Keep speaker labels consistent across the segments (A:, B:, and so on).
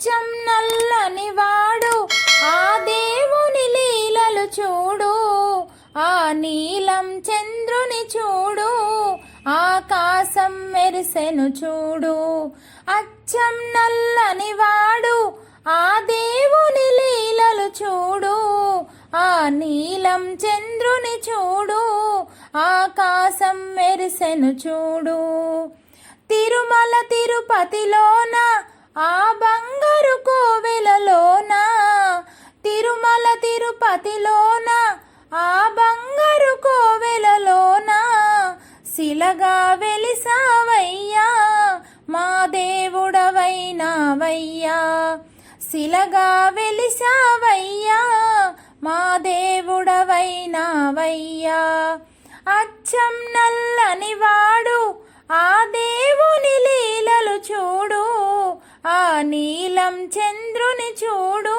A: అచ్చం నల్లని వాడు ఆ దేవుని లీలలు చూడు ఆ నీలం చంద్రుని చూడు ఆకాశం మెరిసెను చూడు. అచ్చం నల్లని వాడు ఆ దేవుని లీలలు చూడు ఆ నీలం చంద్రుని చూడు ఆకాశం మెరిసెను చూడు. తిరుమల తిరుపతిలోన ఆ కోవెలలోన తిరుమల తిరుపతిలోన? ఆ బంగారు కోవెలలోన? శిలగా వెలిసావయ్యా మా దేవుడవైనావయ్యా. శిలగా వెలిసావయ్యా మా దేవుడవైనావయ్యా. అచ్చం నల్ల నీలం చంద్రుని చూడు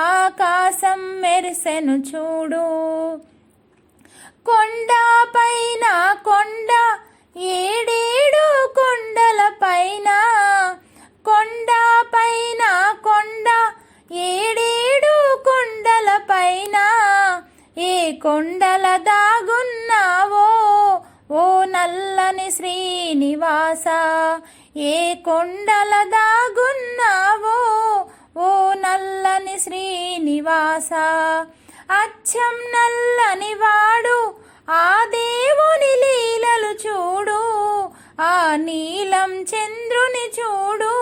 A: ఆకాశం మెరిసెను చూడు. కొండ పైన కొండ ఏడేడు కొండల పైన. కొండ పైన కొండ ఏడేడు కొండల పైన. ఏ కొండల దాగున్నావో ఓ నల్లని శ్రీనివాస ఏ కొండల దాగున్నావో ఓ నల్లని శ్రీనివాస. అచ్చం నల్లని వాడు ఆ దేవుని లీలలు చూడు ఆ నీలం చంద్రుని చూడు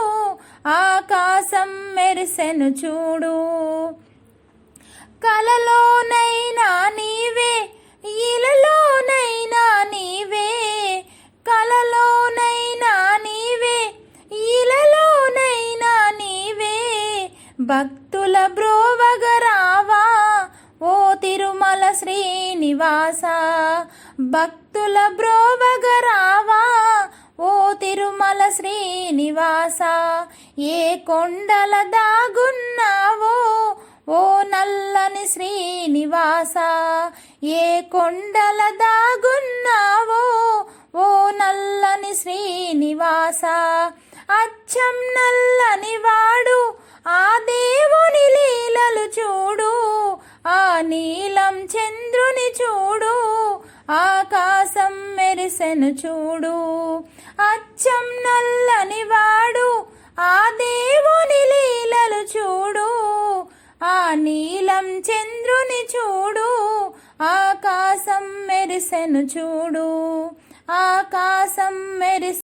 A: ఆకాశం మెరిసెను చూడు. కలలోన భక్తుల బ్రోవగరావా? ఓ తిరుమల శ్రీనివాస భక్తుల బ్రోవగరావా? ఓ తిరుమల శ్రీనివాస ఏ కొండల దాగున్నావో? ఓ నల్లని శ్రీనివాస ఏ కొండల దాగున్నావో? ఓ నల్లని శ్రీనివాస అచ్చం నల్లని వాడు నీలం చంద్రుని చూడు ఆకాశం మెరిసెను చూడు. అచ్చం నల్లని వాడు ఆ దేవుని లీలలు చూడు. ఆ నీలం చంద్రుని చూడు ఆకాశం మెరిసెను చూడు. ఆకాశం మెరిసె